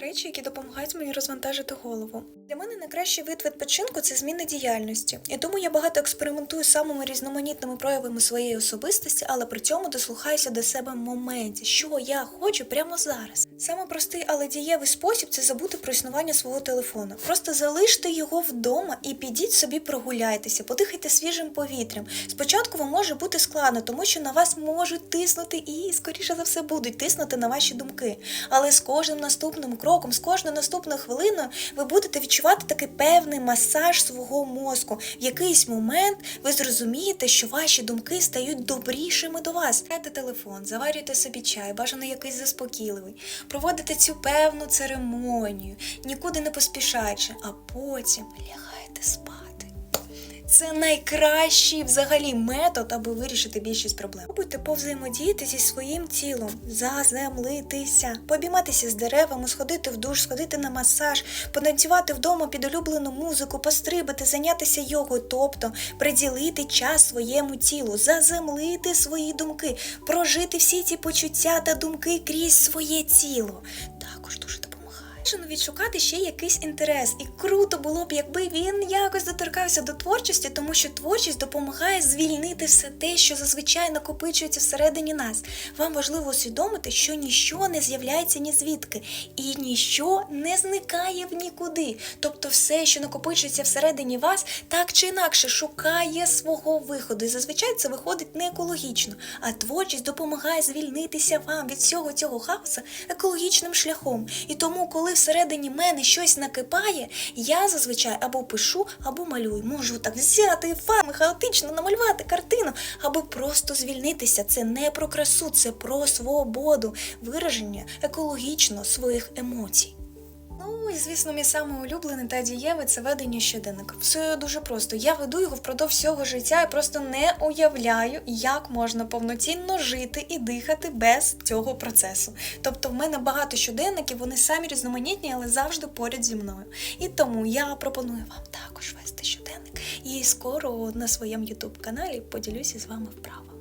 Речі, які допомагають мені розвантажити голову. Для мене найкращий вид відпочинку це зміна діяльності. І тому я багато експериментую з самими різноманітними проявами своєї особистості, але при цьому дослухаюся до себе в моменті, що я хочу прямо зараз. Саме простий, але дієвий спосіб це забути про існування свого телефона. Просто залиште його вдома і підіть собі прогуляйтеся, подихайте свіжим повітрям. Спочатку вам може бути складно, тому що на вас можуть тиснути і, скоріше за все, будуть тиснути на ваші думки. Але з кожним наступним кроком, з кожною наступною хвилиною ви будете відчувати такий певний масаж свого мозку. В якийсь момент ви зрозумієте, що ваші думки стають добрішими до вас. Грайте телефон, заварюйте собі чай, бажано якийсь заспокійливий. Проводите цю певну церемонію, нікуди не поспішаючи, а потім лягаєте спати. Це найкращий взагалі метод, аби вирішити більшість проблем. Пробуйте повзаємодіяти зі своїм тілом, заземлитися, пообійматися з деревами, сходити в душ, сходити на масаж, потанцювати вдома під улюблену музику, пострибати, зайнятися йогою, тобто приділити час своєму тілу, заземлити свої думки, прожити всі ці почуття та думки крізь своє тіло. Бажано відшукати ще якийсь інтерес, і круто було б, якби він якось доторкався до творчості, тому що творчість допомагає звільнити все те, що зазвичай накопичується всередині нас. Вам важливо усвідомити, що ніщо не з'являється ні звідки, і ніщо не зникає в нікуди. Тобто, все, що накопичується всередині вас, так чи інакше шукає свого виходу. І зазвичай це виходить не екологічно, а творчість допомагає звільнитися вам від всього цього хаосу екологічним шляхом. І тому, коли всередині мене щось накипає, я зазвичай або пишу, або малюю. Можу так взяти фарми, хаотично намалювати картину, аби просто звільнитися. Це не про красу, це про свободу, вираження екологічно своїх емоцій. Ну і звісно, мій улюблений та дієвий це ведення щоденника. Все дуже просто. Я веду його впродовж всього життя і просто не уявляю, як можна повноцінно жити і дихати без цього процесу. Тобто, в мене багато щоденників, вони самі різноманітні, але завжди поряд зі мною. І тому я пропоную вам також вести щоденник. І скоро на своєму ютуб каналі поділюся з вами вправо.